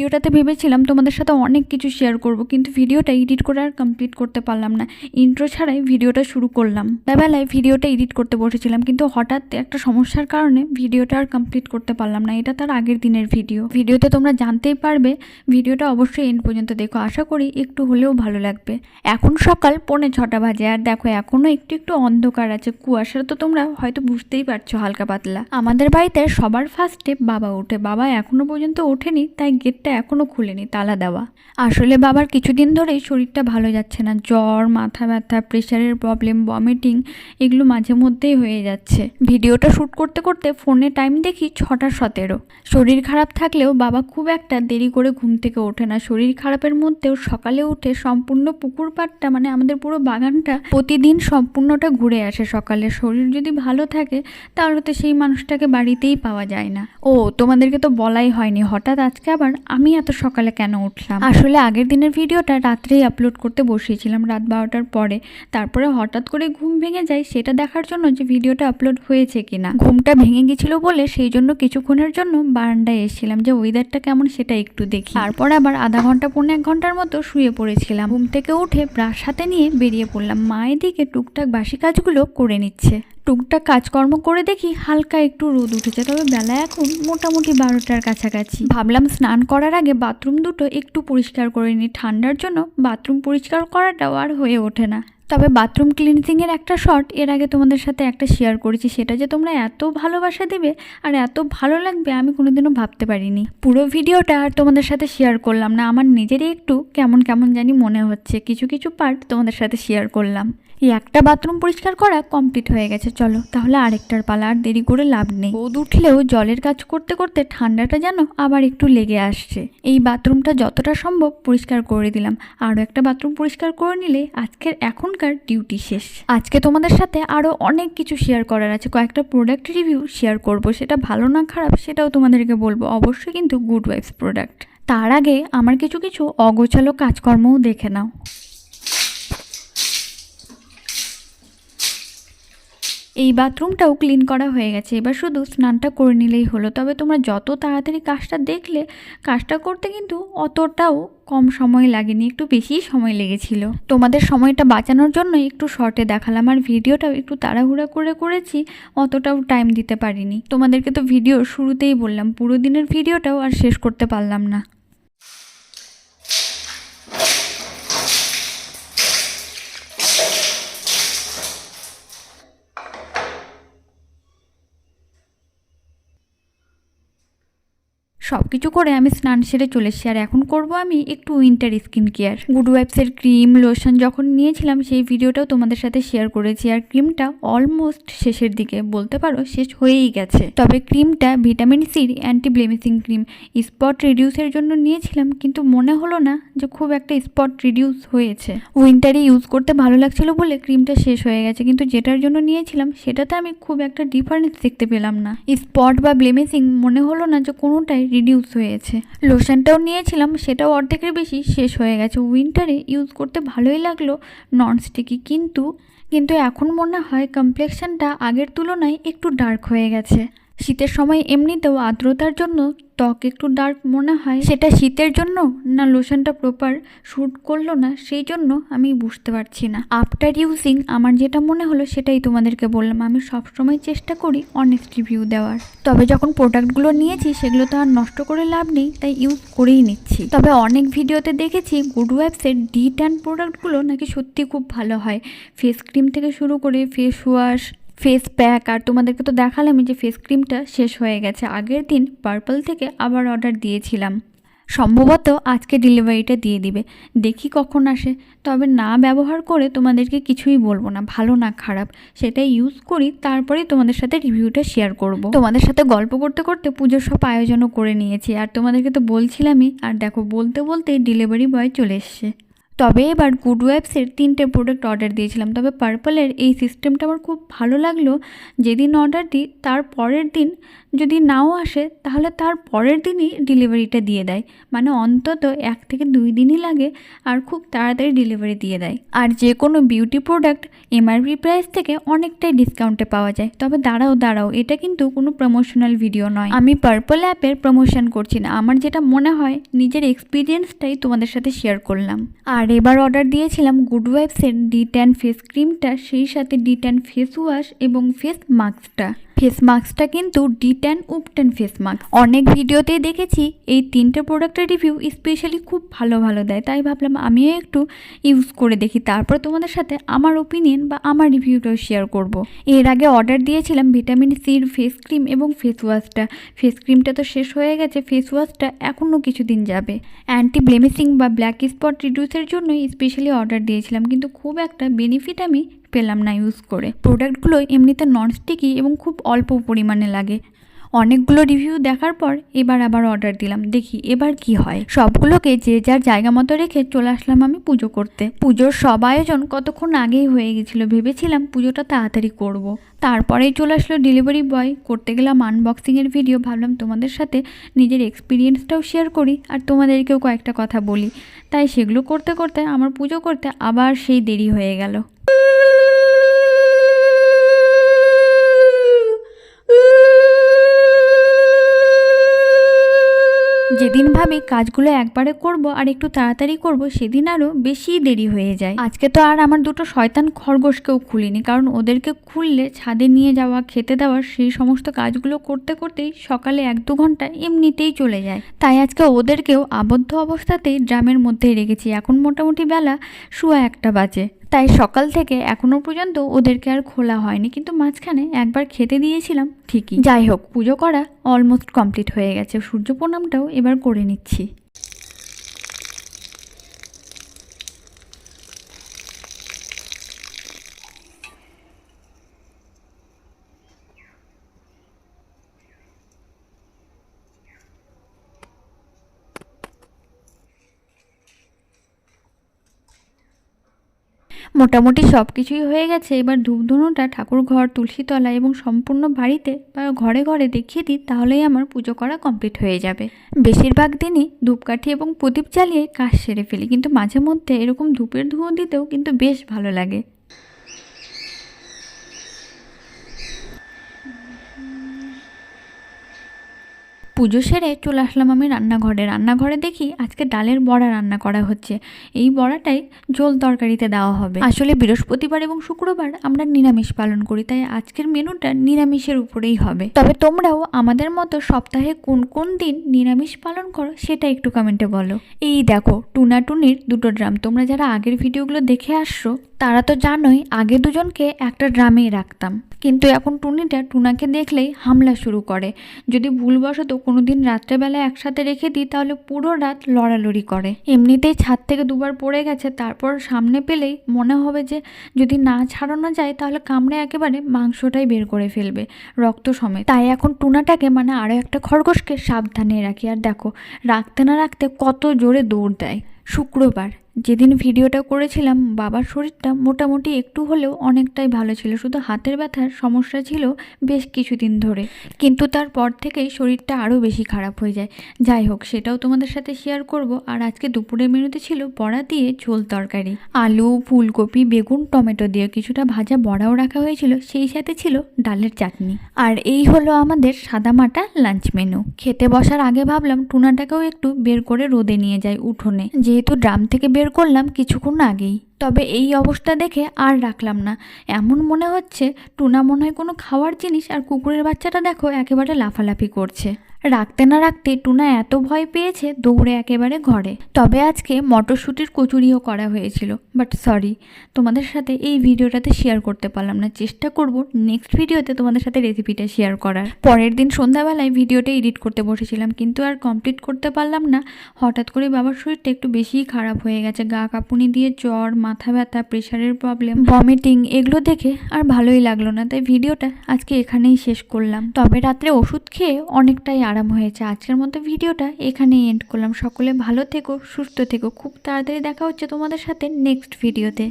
ভিডিওটাতে ভেবেছিলাম তোমাদের সাথে অনেক কিছু শেয়ার করব, কিন্তু ভিডিওটা এডিট করে আর কমপ্লিট করতে পারলাম না। ইন্ট্রো ছাড়াই ভিডিওটা শুরু করলাম। বেলায় ভিডিওটা এডিট করতে বসেছিলাম, কিন্তু হঠাৎ একটা সমস্যার কারণে ভিডিওটা আর কমপ্লিট করতে পারলাম না। এটা তার আগের দিনের ভিডিও ভিডিওতে তোমরা জানতেই পারবে, ভিডিওটা অবশ্যই এন্ড পর্যন্ত দেখো। আশা করি একটু হলেও ভালো লাগবে। এখন সকাল পৌনে ছটা বাজে, আর দেখো এখনও একটু একটু অন্ধকার আছে। কুয়াশা তো তোমরা হয়তো বুঝতেই পারছ, হালকা পাতলা। আমাদের বাড়িতে সবার ফার্স্টে বাবা ওঠে। বাবা এখনও পর্যন্ত ওঠেনি, তাই গেটটা এখনও খুলেনি, তালা দেওয়া। আসলে বাবার কিছুদিন ধরেই শরীরটা ভালো যাচ্ছে না। জ্বর, মাথা ব্যথা প্রেশারের প্রবলেম ভমিটিং এগুলো মাঝে মধ্যেই হয়ে যাচ্ছে। ভিডিওটা শ্যুট করতে করতে ফোনে টাইম দেখি ছটা সতেরো। শরীর খারাপ থাকলেও বাবা খুব একটা দেরি করে ঘুম থেকে ওঠে না। শরীর খারাপের মধ্যেও সকালে উঠে সম্পূর্ণ পুকুর পাড়টা মানে আমাদের পুরো বাগানটা, প্রতিদিন সম্পূর্ণটা ঘুরে আসে সকালে। শরীর যদি ভালো থাকে, তাহলে তো সেই মানুষটাকে বাড়িতেই পাওয়া যায় না। ও, তোমাদেরকে তো বলাই হয়নি। হঠাৎ আজকে আবার আমি এত সকালে কেন উঠলাম? আসলে আগের দিনের ভিডিওটা রাত্রেই আপলোড করতে বসিয়েছিলাম, রাত বারোটার পরে। তারপরে হঠাৎ করে ঘুম ভেঙে যায়, সেটা দেখার জন্য যে ভিডিওটা আপলোড হয়েছে কিনা। ঘুমটা ভেঙে গেছিল বলে সেই জন্য কিছুক্ষণের জন্য বারান্দায় এসেছিলাম, যে ওয়েদারটা কেমন সেটা একটু দেখি। তারপর আবার আধা ঘণ্টা, পৌনে এক ঘণ্টার মতো শুয়ে পড়েছিলাম। ঘুম থেকে উঠে ব্রাশ হাতে নিয়ে বেরিয়ে পড়লাম। মায়ের দিকে টুকটাক বাসি কাজগুলো করে নিচ্ছে। টুকটাক কাজকর্ম করে দেখি হালকা একটু রোদ উঠেছে, তবে বেলা এখন মোটামুটি বারোটার কাছাকাছি। ভাবলাম স্নান করার আগে বাথরুম দুটো একটু পরিষ্কার করে নিই। ঠান্ডার জন্য বাথরুম পরিষ্কার করাটাও আর হয়ে ওঠে না। তবে বাথরুম ক্লিনজিংয়ের একটা শর্ট এর আগে তোমাদের সাথে একটা শেয়ার করেছি, সেটা যে তোমরা এত ভালোবাসা দেবে আর এত ভালো লাগবে আমি কোনোদিনও ভাবতে পারিনি। পুরো ভিডিওটা আর তোমাদের সাথে শেয়ার করলাম না, আমার নিজেরই একটু কেমন কেমন জানি মনে হচ্ছে, কিছু কিছু পার্ট তোমাদের সাথে শেয়ার করলাম। এই একটা বাথরুম পরিষ্কার করা কমপ্লিট হয়ে গেছে, চলো। তাহলে আরেকটার পালা, আর দেরি করে লাভ নেই। রোদ উঠলেও জলের কাজ করতে করতে ঠান্ডাটা যেন আবার একটু লেগে আসছে। এই বাথরুমটা যতটা সম্ভব পরিষ্কার করে দিলাম। আরও একটা বাথরুম পরিষ্কার করে নিলে আজকের এখনকার ডিউটি শেষ। আজকে তোমাদের সাথে আরও অনেক কিছু শেয়ার করার আছে। কয়েকটা প্রোডাক্ট রিভিউ শেয়ার করব। সেটা ভালো না খারাপ সেটাও তোমাদেরকে বলব। অবশ্যই কিন্তু গুড ওয়াইফস প্রোডাক্ট তার আগে আমার কিছু কিছু অগোছালো কাজকর্মও দেখে নাও। এই বাথরুমটাও ক্লিন করা হয়ে গেছে। এবার শুধু স্নানটা করে নিলেই হলো। তবে তোমরা যত তাড়াতাড়ি কাজটা দেখলে, কাজটা করতে কিন্তু অতটাও কম সময় লাগেনি, একটু বেশিই সময় লেগেছিল। তোমাদের সময়টা বাঁচানোর জন্য একটু শর্টে দেখালাম, আর ভিডিওটাও একটু তাড়াহুড়া করে করেছি, অতটাও টাইম দিতে পারিনি। তোমাদেরকে তো ভিডিও শুরুতেই বললাম, পুরো দিনের ভিডিওটাও আর শেষ করতে পারলাম না। সব কিছু করে আমি স্নান সেরে চলে এসেছি। আর এখন করব আমি একটু উইন্টার স্কিন কেয়ার গুড ওয়াইপসের ক্রিম লোশন যখন নিয়েছিলাম, সেই ভিডিওটাও তোমাদের সাথে শেয়ার করেছি। আর ক্রিমটা অলমোস্ট শেষের দিকে, বলতে পারো শেষ হয়েই গেছে। তবে ক্রিমটা ভিটামিন সির অ্যান্টি ব্লেমিসিং ক্রিম স্পট রিডিউসের জন্য নিয়েছিলাম, কিন্তু মনে হলো না যে খুব একটা স্পট রিডিউস হয়েছে। উইন্টারে ইউজ করতে ভালো লাগছিল বলে ক্রিমটা শেষ হয়ে গেছে, কিন্তু যেটার জন্য নিয়েছিলাম, সেটাতে আমি খুব একটা ডিফারেন্স দেখতে পেলাম না। স্পট বা ব্লেমিসিং মনে হলো না যে কোনোটাই রিডিউস হয়েছে। লোশনটাও নিয়েছিলাম, সেটাও অর্ধেকের বেশি শেষ হয়ে গেছে। উইন্টারে ইউজ করতে ভালোই লাগল ননস্টিকি কিন্তু কিন্তু এখন মনে হয় কমপ্লেকশনটা আগের তুলনায় একটু ডার্ক হয়ে গেছে। শীতের সময় এমনিতেও আর্দ্রতার জন্য ত্বক একটু ডার্ক মনে হয়। সেটা শীতের জন্য না লোশনটা প্রপার শ্যুট করল না, সেই জন্য আমি বুঝতে পারছি না। আফটার ইউজিং আমার যেটা মনে হলো সেটাই তোমাদেরকে বললাম। আমি সবসময় চেষ্টা করি অনেস্ট রিভিউ দেওয়ার। তবে যখন প্রোডাক্টগুলো নিয়েছি সেগুলো তো আর নষ্ট করে লাভ নেই, তাই ইউজ করেই নিচ্ছি। তবে অনেক ভিডিওতে দেখেছি গুড ওয়েবসের ডি ট্যান প্রোডাক্টগুলো নাকি সত্যি খুব ভালো হয়। ফেস ক্রিম থেকে শুরু করে ফেস ওয়াশ ফেস প্যাক আর তোমাদেরকে তো দেখালামই যে ফেস ক্রিমটা শেষ হয়ে গেছে। আগের দিন পার্পল থেকে আবার অর্ডার দিয়েছিলাম। সম্ভবত আজকে ডেলিভারিটা দিয়ে দিবে। দেখি কখন আসে। তবে না ব্যবহার করে তোমাদেরকে কিছুই বলব না, ভালো না খারাপ। সেটা ইউজ করি তারপরেই তোমাদের সাথে রিভিউটা শেয়ার করব। তোমাদের সাথে গল্প করতে করতে পুজোর সব আয়োজনও করে নিয়েছি। আর তোমাদেরকে তো বলছিলামই, আর দেখো বলতে বলতে ডেলিভারি বয় চলে এসছে। তবে এবার গুড ওয়েবসের তিনটে প্রোডাক্ট অর্ডার দিয়েছিলাম। তবে পার্পলের এই সিস্টেমটা আমার খুব ভালো লাগল। যেদিন অর্ডার দিই তার পরের দিন যদি নাও আসে, তাহলে তার পরের দিনই ডেলিভারিটা দিয়ে দেয়। মানে অন্তত এক থেকে দুই দিনই লাগে আর খুব তাড়াতাড়ি ডেলিভারি দিয়ে দেয়। আর যে কোনো বিউটি প্রোডাক্ট এমআরপি প্রাইস থেকে অনেকটাই ডিসকাউন্টে পাওয়া যায়। তবে দাঁড়াও দাঁড়াও, এটা কিন্তু কোনো প্রমোশনাল ভিডিও নয়। আমি পার্পল অ্যাপের প্রমোশন করছি না। আমার যেটা মনে হয়, নিজের এক্সপিরিয়েন্সটাই তোমাদের সাথে শেয়ার করলাম। আর এবার অর্ডার দিয়েছিলাম গুড ওয়াইবসের ডি ট্যান ফেস ক্রিমটা সেই সাথে ডি ট্যান ফেস ওয়াশ এবং ফেস মাস্কটা ফেস মাস্কটা কিন্তু ডি ট্যান উপটেন ফেস মাস্ক অনেক ভিডিওতেই দেখেছি এই তিনটে প্রোডাক্টের রিভিউ স্পেশালি খুব ভালো ভালো দেয়। তাই ভাবলাম আমিও একটু ইউজ করে দেখি। তারপর তোমাদের সাথে আমার ওপিনিয়ন বা আমার রিভিউটাও শেয়ার করব। এর আগে অর্ডার দিয়েছিলাম ভিটামিন সির ফেস ক্রিম এবং ফেস ওয়াশটা ফেস ক্রিমটা তো শেষ হয়ে গেছে ফেস ওয়াশটা এখনও কিছুদিন যাবে। অ্যান্টি ব্লেমিসিং বা ব্ল্যাক স্পট রিডিউসের জন্য স্পেশালি অর্ডার দিয়েছিলাম। কিন্তু খুব একটা বেনিফিট আমি পেলাম না ইউজ করে। প্রোডাক্টগুলো এমনিতে নন স্টিকি এবং খুব অল্প পরিমাণে লাগে। অনেকগুলো রিভিউ দেখার পর এবার আবার অর্ডার দিলাম। দেখি এবার কি হয়। সবগুলোকে যে যার জায়গা মতো রেখে চলে আসলাম আমি পুজো করতে। পুজোর সব আয়োজন কতক্ষণ আগেই হয়ে গেছিল ভেবেছিলাম পুজোটা তাড়াতাড়ি করব। তারপরেই চলে আসলো ডেলিভারি বয় করতে গেলাম আনবক্সিংয়ের ভিডিও ভাবলাম তোমাদের সাথে নিজের এক্সপিরিয়েন্সটাও শেয়ার করি আর তোমাদেরকেও কয়েকটা কথা বলি। তাই সেগুলো করতে করতে, আমার পুজো করতে আবার সেই দেরি হয়ে গেল। যেদিন ভাবি কাজগুলো একবারে করব আর একটু তাড়াতাড়ি করব, সেদিন আরও বেশি দেরি হয়ে যায়। আজকে তো আর আমার দুটো শয়তান খরগোশকেও খুলিনি, কারণ ওদেরকে খুললে ছাদে নিয়ে যাওয়া, খেতে দেওয়ার সেই সমস্ত কাজগুলো করতে করতেই সকালে এক দু ঘণ্টা এমনিতেই চলে যায়। তাই আজকে ওদেরকেও আবদ্ধ অবস্থাতেই ড্রামের মধ্যেই রেখেছি। এখন মোটামুটি বেলা শুয়া একটা বাজে। তাই সকাল থেকে এখনও পর্যন্ত ওদেরকে আর খোলা হয়নি। কিন্তু মাঝখানে একবার খেতে দিয়েছিলাম, ঠিকই। যাই হোক, পুজো করা অলমোস্ট কমপ্লিট হয়ে গেছে। সূর্য প্রণামটাও এবার করে নিচ্ছি। মোটামুটি সব কিছুই হয়ে গেছে। এবার ধূপধুনোটা ঠাকুর ঘর, তুলসীতলা এবং সম্পূর্ণ বাড়িতে বা ঘরে ঘরে দেখিয়ে দিই, তাহলেই আমার পুজো করা কমপ্লিট হয়ে যাবে। বেশিরভাগ দিনই ধূপকাঠি এবং প্রদীপ জ্বালিয়ে কাজ সেরে ফেলি, কিন্তু মাঝে মধ্যে এরকম ধূপের ধুঁয়ো দিতেও কিন্তু বেশ ভালো লাগে। পুজো সেরে চলে আসলাম আমি রান্নাঘরে। রান্নাঘরে দেখি আজকে ডালের বড়া রান্না করা হচ্ছে। এই বড়াটাই ঝোল তরকারিতে দেওয়া হবে। আসলে বৃহস্পতিবার এবং শুক্রবার আমরা নিরামিষ পালন করি, তাই আজকের মেনুটা নিরামিষের উপরেই হবে। তবে তোমরাও আমাদের মতো সপ্তাহে কোন কোন দিন নিরামিষ পালন করো সেটা একটু কমেন্টে বলো। এই দেখো, টুনা টুনির দুটো ড্রাম। তোমরা যারা আগের ভিডিওগুলো দেখে আসছো, তারা তো জানোই আগে দুজনকে একটা ড্রামেই রাখতাম। কিন্তু এখন টুনিটা টুনাকে দেখলেই হামলা শুরু করে। যদি ভুলবশত কোনো দিন রাত্রেবেলা একসাথে রেখে দিই, তাহলে পুরো রাত লড়ালড়ি করে। এমনিতেই ছাদ থেকে দুবার পড়ে গেছে, তারপর সামনে পেলেই মনে হবে যে যদি না ছাড়ানো যায়, তাহলে কামড়ে একেবারে মাংসটাই বের করে ফেলবে, রক্ত সমেত। তাই এখন টুনাটাকে মানে আরও একটা খরগোশকে সাবধানে রাখি। আর দেখো, রাখতে না রাখতে কত জোরে দৌড় দেয়। শুক্রবার। যেদিন ভিডিওটা করেছিলাম, বাবার শরীরটা মোটামুটি একটু হলেও অনেকটাই ভালো ছিল। শুধু হাতের ব্যথার সমস্যা ছিল বেশ কিছুদিন ধরে। কিন্তু তারপর থেকেই শরীরটা আরও বেশি খারাপ হয়ে যায়। যাই হোক, সেটাও তোমাদের সাথে শেয়ার করব। আর আজকে দুপুরের মেনুতে ছিল বড়া দিয়ে ঝোল তরকারি। আলু, ফুলকপি, বেগুন, টমেটো দিয়ে কিছুটা ভাজা বড়াও রাখা হয়েছিল। সেই সাথে ছিল ডালের চাটনি। আর এই হলো আমাদের সাদামাটা লাঞ্চ মেনু খেতে বসার আগে ভাবলাম টুনাটাকেও একটু বের করে রোদে নিয়ে যাই উঠোনে। যেহেতু ড্রাম থেকে বের করলাম কিছুক্ষণ আগেই, তবে এই অবস্থা দেখে আর রাখলাম না। এমন মনে হচ্ছে টুনা মনে হয় কোনো খাওয়ার জিনিস আর কুকুরের বাচ্চাটা দেখো একেবারে লাফালাফি করছে। রাখতে না রাখতে টুনা এত ভয় পেয়েছে দৌড়ে একেবারে ঘরে। তবে আজকে মটরশুঁটির কচুরিও করা হয়েছিল। বাট সরি তোমাদের সাথে এই ভিডিওটাতে শেয়ার করতে পারলাম না। চেষ্টা করব নেক্সট ভিডিওতে তোমাদের সাথে রেসিপিটা শেয়ার করার। পরের দিন সন্ধ্যাবেলায় ভিডিওটা এডিট করতে বসেছিলাম, কিন্তু আর কমপ্লিট করতে পারলাম না। হঠাৎ করে বাবার শরীরটা একটু বেশিই খারাপ হয়ে গেছে। গা কাঁপুনি দিয়ে জ্বর, মাথা ব্যথা প্রেশারের প্রবলেম ভমিটিং এগুলো দেখে আর ভালোই লাগল না। তাই ভিডিওটা আজকে এখানেই শেষ করলাম। তবে রাত্রে ওষুধ খেয়ে অনেকটাই আরাম হয়েছে। আজকের মতো ভিডিওটা এখানেই এন্ড করলাম। সকলে ভালো থেকো, সুস্থ থেকো। খুব তাড়াতাড়ি দেখা হচ্ছে তোমাদের সাথে নেক্সট ভিডিওতে